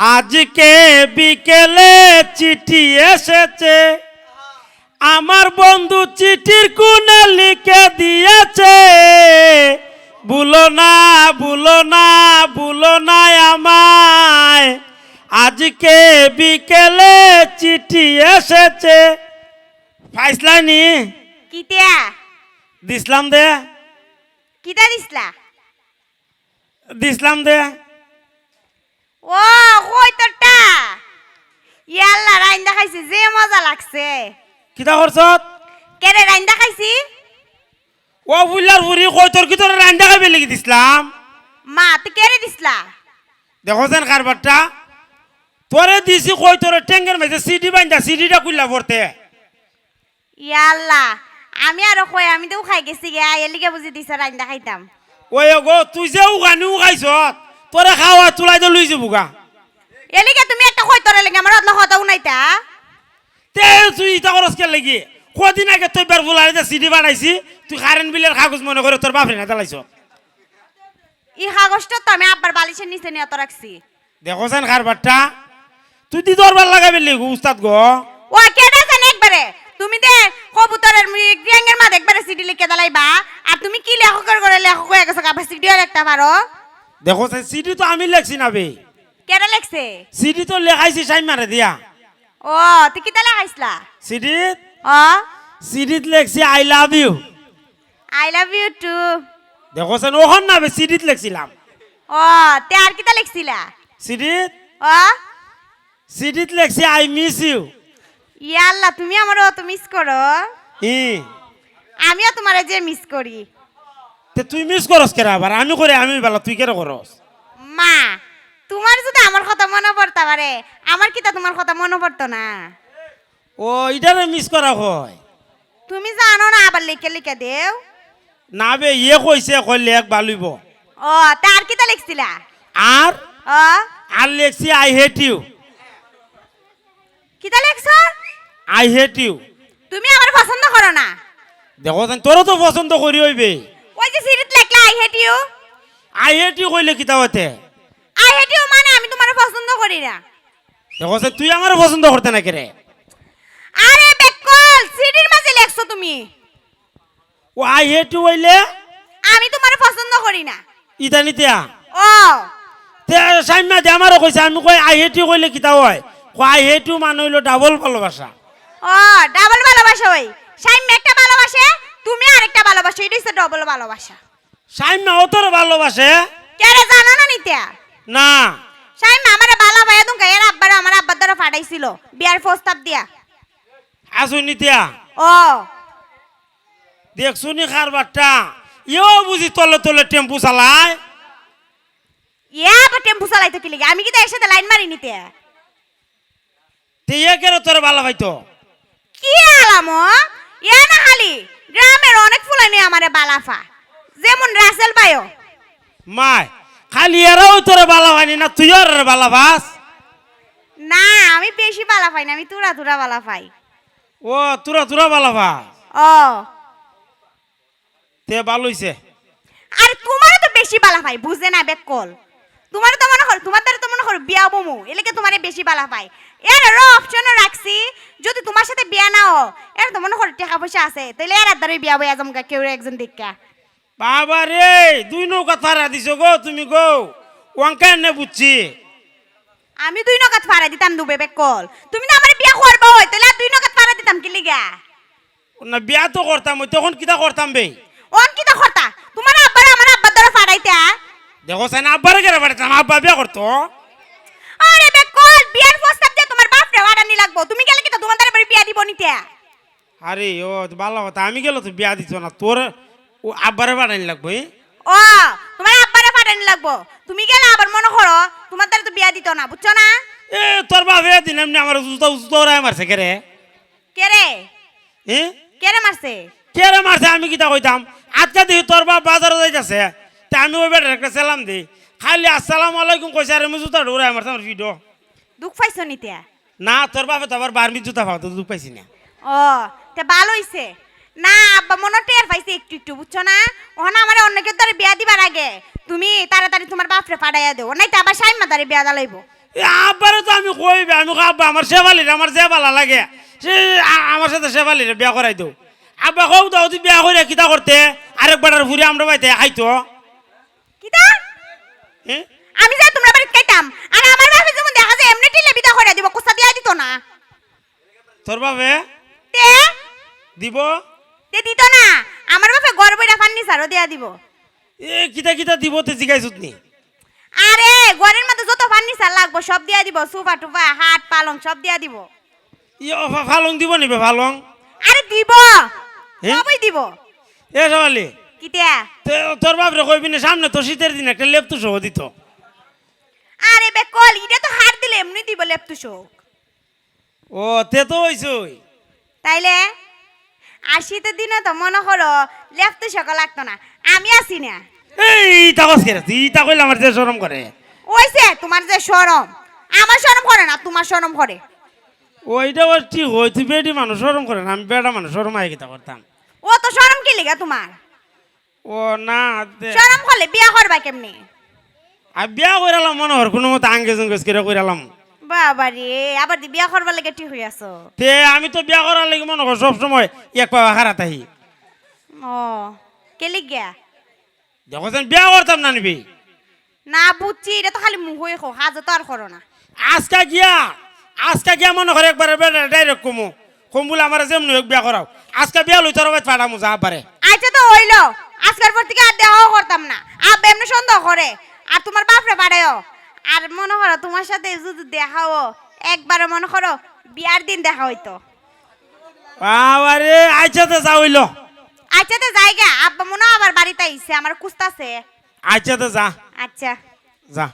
আজকে বিকেলে চিঠি এসেছে। আমার বন্ধু চিঠির কোণে লিখে দিয়েছে ভুলো না ভুলো না ভুলো না আমায়। আজকে বিকেলে চিঠি এসেছে। ফাইসলানি কিতিয়া? দিসলাম দে। কিতা দিসলা? দিসলাম দে। ও কই তোরটা? ইয়াল্লা রাইন্দা খাইছি যে মজা লাগছে। কিতা করছত কেরে রাইন্দা খাইছি? ও বুল্লার বুড়ি কই তোর কি তোর রান্না খাইবে লিখে দিসলাম মা তুই কেরে দিসলা দেখো যেন কারবারটা তোরে দিছি কই তোর টেঙ্গের মেঝে সিডি বান্ধা সিডিটা খুললা পড়তে ইয়াল্লা আমি আরও কই আমি তো খাই গেছি গে এলিকে বুঝি দিছে রাইন্দা খাইতাম। ওই গো তুই যে উগানি উগাইছ। তোরে খাওয়া তুলাই তো লুই যাব গা। এলিকে তুমি একটা কই তোরে লেগে আমার অদলা কথা উনাইতা? তে তুই ইটা খরচ কে লাগি? কদিন আগে তুই বের ফুলাই সিডি বানাইছি তুই কারেন্ট বিলের কাগজ মনে করে তোর বাপরে না চালাইছ ই কাগজটা তো আমি আব্বার বালিশের নিচে নিয়ে তো রাখছি। দেখো যেন কারবারটা তুই দি দরবার লাগাবি লিখু উস্তাদ গো। ও কেডা জানে একবারে? তুমি দে কবুতরের গ্যাংয়ের মা একবারে সিডি লিখে দালাইবা। আর তুমি কি লেখকের করে লেখক হয়ে গেছো কাবা সিডিও লিখতে পারো। দেখো সিডি তো আমি লেখছি না বে। কেডা লেখছে? সিডি তো লেখাইছি সাইম মারে দিয়া। ও তুই কি তালে খাইছলা সিডি? ও সিডিত লেখছি I love you I love you too দেখো সেন ওখান না বে সিডিত লেখছিলাম। ও তে আর কিতা লিখছিলা? সিডিত? ও সিডিত লেখছি আই মিস ইউ ইয়াল্লা তুমি আমারও তো মিস করো। ই। আমিও তোমারে যে মিস করি। তে তুই মিস করস কেরা আবার? আমি করে আমি বেলা তুই কেন করস? মা তোমার যদি আমার কথা মনে পড়তা পারে আমার কিতা তোমার কথা মনে পড়তো না? ও ইটারে মিস করা হয়। তুমি জানো না আবার লিখে লিখে দেও। না বে ইয়ে কইছে কই লেখ বালুইব ও তার কিতা লিখছিলা? আর? ও। আর লেখছি আই হেট ইউ কিতা লিখছ? আই হেট ইউ তুমি আমার পছন্দ করো না? দেখো তোরও তো পছন্দ করি হইবে ওই যে সিরিত লেখলা I hate you I hate you কইলে কিতা হতে আই হেট ইউ মানে আমি তোমার পছন্দ করি না। দেখো তুই আমার পছন্দ করতে না কেরে আরে বেকল সিডির মাঝে লেখছো তুমি। ও আই হেট ইউ হইলে আমি তোমার পছন্দ করি না। ইতা নিতিয়া ও। তে সাইমা দে আমারও কইছে আমি কই আই হেট ইউ কইলে কিতা হয়? কই আই হেট ইউ মানে হইল ডাবল ভালোবাসা। ও ডাবল ভালোবাসা ওই। সাইম একটা ভালোবাসে তুমি আরেকটা ভালোবাসো এটা হচ্ছে ডবল ভালোবাসা। সাইমা ও তোর ভালোবাসে? কেরে জানো না নিত্যা না। সাইম আমার বালা ভাইয়া তুমি এর আব্বার আমার আব্বার দ্বারা ফাটাইছিল বিয়ার প্রস্তাব দিয়া। আসু নিতিয়া। ও। দেখ শুনি খারবারটা? ইও বুঝি তলে তলে টেম্পু চালায়? ইয়া বা টেম্পু চালাইতো কি লিগে? আমি কি এর সাথে লাইন মারি নিতে? তে ইয়ে কেন তোর ভালো ভাইতো কি আলাম? ইয়া না খালি গ্রামের অনেক ফুলানি আমারে বালাফা। যেমন রাসেল ভাইও। মায় খালি এরাও তোর ভালো হয়নি না তুই আর ভালো ভাস না আমি বেশি বালা পাই না আমি তুরা তুরা বালা পাই। ও তোরা তোরা ভালো ভাস ও। তে ভালো হইছে। আর তোমারও তো বেশি বালা পাই বুঝে না বেকল তোমার তো মনে করো তোমার দ্বারা তো মনে করো বিয়া বমু এলাকে তোমারে বেশি বালা পাই। এর আরও অপশনও রাখছি যদি তোমার সাথে বিয়া নাও এর তো মনে করো টাকা পয়সা আছে তাহলে এর দ্বারা বিয়া বই আজমকা কেউ একজন দেখা। বাবা রে দুই নৌকা থারা দিছ গো তুমি গো। ওয়াঙ্কা নে বুঝছি। আমি দুই নকাত ফাড়া দিতাম দুবে বেকল তুমি তো আমার বিয়া করব তাহলে দুই নকাত ফাড়া দিতাম কি লিগা? না বিয়া তো করতাম ওই তখন কিতা করতাম বে? অন কি তো করতা তোমার আব্বার আমার আব্বার দ্বারা ফাড়াইতা দেখো সাইন আব্বার কেন পাঠাতাম আব্বা বিয়া করতো আরে বেকল বিয়ার প্রস্তাব দিয়ে তোমার বাপ রে ফাড়ানি লাগবো। তুমি গেলে কি তো তোমার দ্বারা বিয়া দিব নিতে? আরে ও ভালো কথা আমি গেল তো বিয়া দিছ না তোর ও আব্বারে পাঠানি লাগবো? ও তোমার আব্বারে ফাটানি লাগবো। তুমি গেলে আবার মনে করো তোমার দ্বারা তো বিয়া দিত না বুঝছ না? এ তোর বাপে দিন এমনি আমার জুতো জুতো ওরাই মারছে কে রে? কে রে? এ কে রে মারছে? কে রে মারছে আমি কিতা কইতাম? আজকে দেখি তোর বাপ বাজারে যাইতেছে তা আমি ওই বেটার একটা সালাম দিই খালি আসসালামু আলাইকুম কইছে আর আমি জুতা ওরাই মারছে আমার ভিডিও দুঃখ পাইছো নিতে না তোর বাপে তো আবার বারমি জুতা পাও তো দুধ পাইছি না। ও তে ভালো হইছে। না আব্বা মনে টের পাইছে একটু একটু বুঝছ না? ওখানে আমার অন্য কেউ তারে বিয়া দিবার আগে তুমি তাড়াতাড়ি তোমার বাপরে ফাটাইয়া দেও নাই তো আবার সাইমা তারে বিয়া দালাইবো। এ আব্বারে তো আমি কই, আব্বা আমার শেফালির আমার ভালো লাগে। সে আমার সাথে শেফালির বিয়া করাই দাও। আব্বা কও দাও তুই বিয়া করে কিতা করতে? আরেকবার আর ঘুরে আমরা বাইতে খাইতো কিতা? আমি যা তোমরা বাড়িতে খাইতাম আর আমার বাপে যেমন দেখা যায় এমনি টিলে বিদা করে দিব কুস্তা দিয়া দিত না? তোর বাবে তে? দিব? তে দিত না। আমার বাপে গড় বইরা ফার্নিচারও দিয়া দিব। এ কিতা কিতা দিব তে জিগাইছত নি? আরে ঘরের মধ্যে যত ফার্নিচার লাগবো সব দিয়া দিব। সোফা টুফা হাট পালং সব দিয়া দিব। ই ফালং দিব নিবে ফালং? আরে দিব? সবই দিব। এ শেফালি কিতিয়া তে- তোর বাপরে কইবি না সামনে তো শীতের দিন একটা লেপ তো সহ দিত। আরে বে কল এটা তো হার দিলে এমনি দিব লেপটু শোক। ও তে তো হইছই। তাইলে? আর শীতের দিনে তো মনে হলো লেপটু শোক লাগতো না। আমি আছি না। এই তাকস কেরে তুই তা কইলে আমার যে শরম করে। ওইছে তোমার যে শরম। আমার শরম করে না তোমার শরম করে। ওইটা ওর ঠিক তুই বেডি মানুষ শরম করে না। আমি বেটা মানুষ শরম আই কিতা করতাম। ও তো শরম কি লিগা তোমার? ও না শরম করলে বিয়া করবা কেমনি? আর বিয়া কইরালাম মনে হর কোনো মতো আঙ্গেজ উঙ্গেজ করে কইরালাম। বাবা রে আবার দি বিয়া করবার লাগে ঠিক হয়ে আছো? তে আমি তো বিয়া করার লাগি মনে কর সব সময় এক পাওয়া খারাপ আহি। ও কে লিগা দেখো বিয়া করতাম না নিবি। না বুঝছি এটা তো খালি মুখই খো হাজে তো আর করো না। আজকা গিয়া আজকা গিয়া মনে করে একবারে ডাইরেক্ট কমু কম। বলে আমার যেমনি হোক বিয়া করাও। আজকে বিয়া লই তোর পাঠামু যা পারে আচ্ছা তো হইল আজকের পর থেকে আর দেখাও করতাম না। আব্বা এমনি সন্দেহ করে। আর তোমার বাপরে বাড়ায়ও। আর মনে করো তোমার সাথে যদি দেখাও একবার মনে করো বিয়ার দিন দেখা হইতো। আরে আইচাতে তো যা হইল আচ্ছা তো জায়গা আব্বা মনে আবার বাড়িতে আইছে আমার কুস্তাছে আচ্ছা তো যা। আচ্ছা। যা।